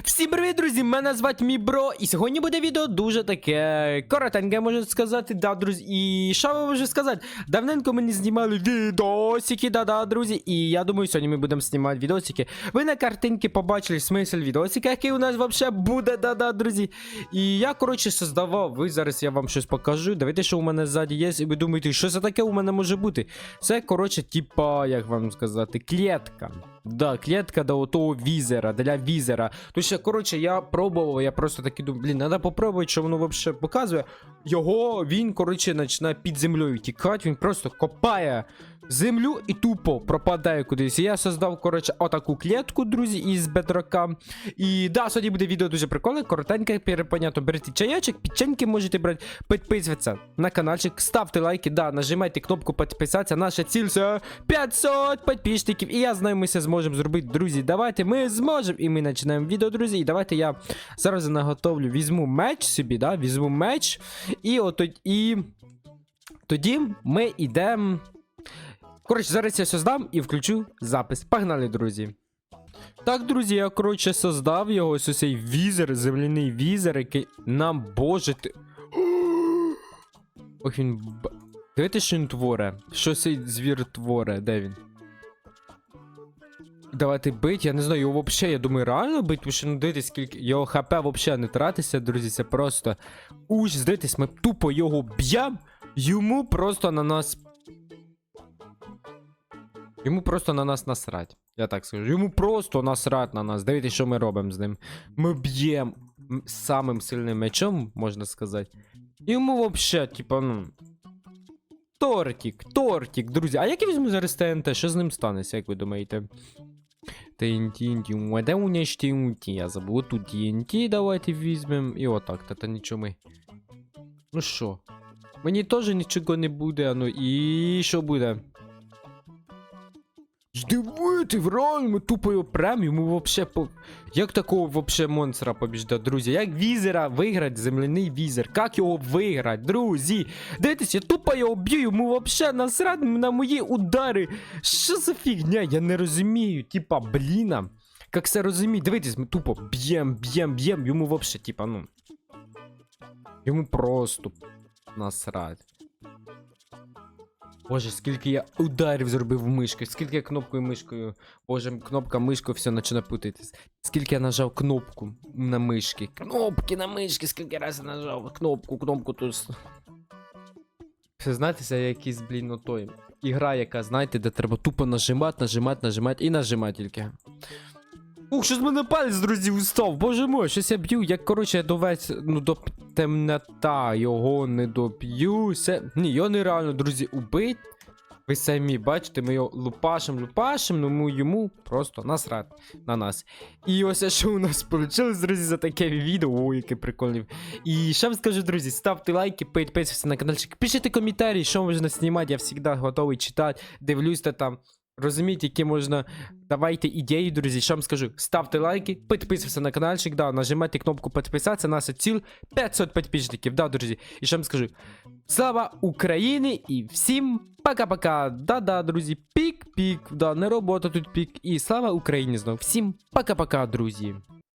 Всім привіт, друзі! Мене звати Мібро, і сьогодні буде відео дуже таке коротеньке, можу сказати, да, друзі. І що ви можу сказати? Давненько мені знімали відосики, да-да, друзі. І я думаю, сьогодні ми будемо знімати відосики. Ви на картинці побачили смисл відосика, який у нас взагалі буде, да-да, друзі. І я, коротше, создавав. Ви зараз я вам щось покажу. Дивіться, що у мене ззаді є, і ви думаєте, що це таке у мене може бути? Це, коротше, типа, як вам сказати, клітка. Да, клітка до того візера, для візера. То ще, коротше, я пробував, я просто такий думаю, блін, треба попробувати, що воно взагалі показує. Його він, коротше, починає під землею тікати, він просто копає землю і тупо пропадає кудись. Я создав, коротше, отаку клітку, друзі, із бедрока. І да, сьогодні буде відео дуже прикольне, коротеньке, перепонято. Берете чаячок, печеньки можете брати, підписуватися на каналчик, ставте лайки, да, нажимайте кнопку підписатися. Наша ціль це 500 підписчиків. І я знаю, ми це зможемо зробити, друзі. Давайте ми зможемо. І ми починаємо відео, друзі. І давайте я зараз наготовлю, візьму меч собі, да, візьму меч. І ото і тоді ми йдемо. Коротше, зараз я создам і включу запис. Погнали, друзі. Так, друзі, я, коротше, создав його ось цей візер, земляний візер, який нам боже ти. Ох, він. Дивіться, що він творе. Що цей звір творе, де він? Давайте бить, я не знаю, його взагалі, я думаю, реально бить, тому що ну дивіться, скільки його хп взагалі не тратиться, друзі, це просто уж, дивіться, ми тупо його б'ємо, йому просто на нас. Йому просто на нас насрать. Я так скажу. Йому просто насрать на нас. Дивіться, що ми робимо з ним. Ми б'ємо самим сильним мечом, можна сказати. Йому взагалі, типа, ну. Тортик, тортик, друзі. А як я візьму зараз ТНТ? Що з ним станеться, як ви думаєте? ТНТ, де у ж TNT? Я забув. Тут TNT давайте візьмемо. І отак, та, та нічого ми. Ну що? Мені теж нічого не буде, а ну і що буде? Дивити, реально, ми тупо його прям, йому вообще по... Як такого вообще монстра побіждати, друзі? Як візера виграти, земляний візер? Як його виграти, друзі? Дивіться, я тупо його б'ю, йому вообще насрать на мої удари. Що за фігня? Я не розумію. Типа, бліна. Як це розуміти? Дивіться, ми тупо б'єм, б'єм, б'єм, йому вообще, типа, ну. Йому просто насрать. Боже, скільки я ударів зробив мишкою, скільки я кнопкою мишкою. Боже, кнопка мишкою все почне путатись. Скільки я нажав кнопку на мишки. Кнопки на мишки, скільки разів нажав кнопку, кнопку тут. Все знаєте, це якийсь, блін, ну той. Ігра, яка, знаєте, де треба тупо нажимати, нажимати, нажимати і нажимати тільки. Ух, що з мене палець, друзі, устав, боже мой, щось я б'ю, як, коротше, я довець, ну, до темнота, його не доб'ю, це... Ні, його нереально, друзі, убить. Ви самі бачите, ми його лупашем, лупашем, ну ми йому просто насрать на нас. І ось що у нас вийшло, друзі, за таке відео. Ой, яке прикольне. І що вам скажу, друзі, ставте лайки, підписуйтесь на каналчик, пишіть коментарі, що можна знімати, я завжди готовий читати, дивлюсь та там. Розумієте, які можна. Давайте ідеї, друзі. Що вам скажу? Ставте лайки, підписуйтесь на каналчик, да, нажимайте кнопку підписатися, нас ціл 500 підписчиків, да, друзі. І що вам скажу? Слава Україні і всім пока-пока. Да-да, друзі, пік-пік, да, не робота тут пік. І слава Україні знову. Всім пока-пока, друзі.